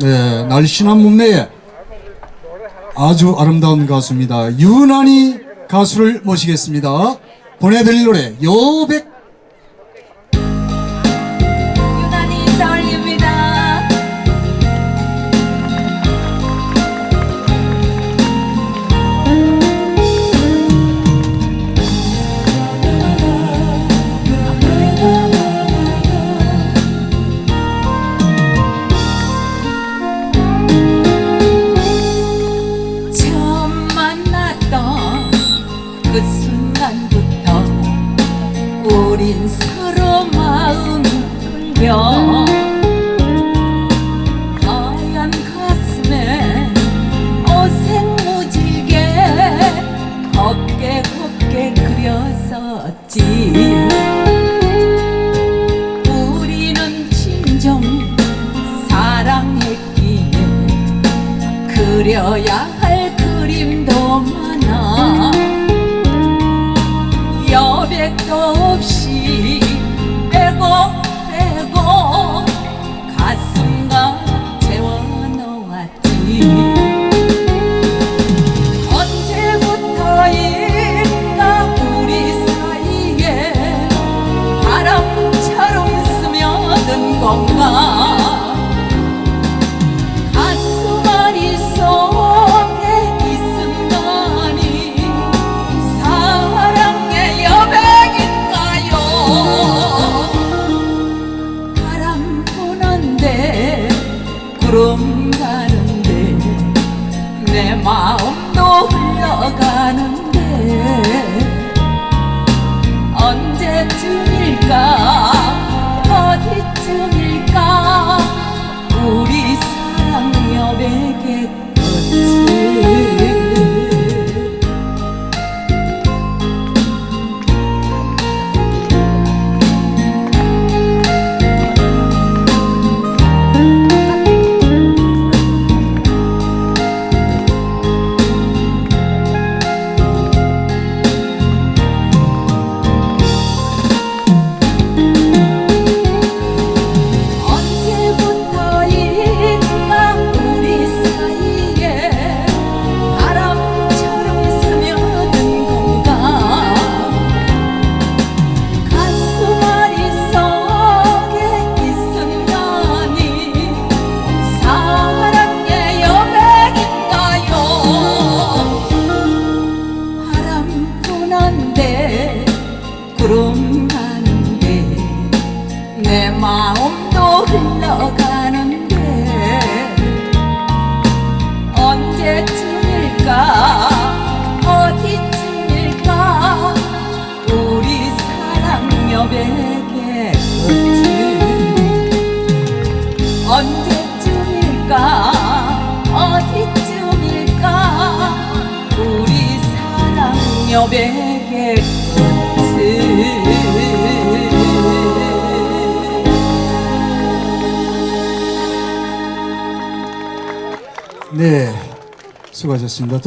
네, 날씬한 몸매에 아주 아름다운 가수입니다. 유난히 가수를 모시겠습니다. 보내드릴 노래 여백 끌려 하얀 가슴에 어색무지게 곱게 곱게 그렸었지. 우리는 진정 사랑했기에 그려야 할 그림도 많아. 여백도 없이 구름 가는 가는데 내 마음도 흘러가는데 언제쯤일까? 어디쯤일까? 우리 사랑 여백의 끝을 언제쯤일까? 어디쯤일까? 우리 사랑 여백의 네 수고하셨습니다.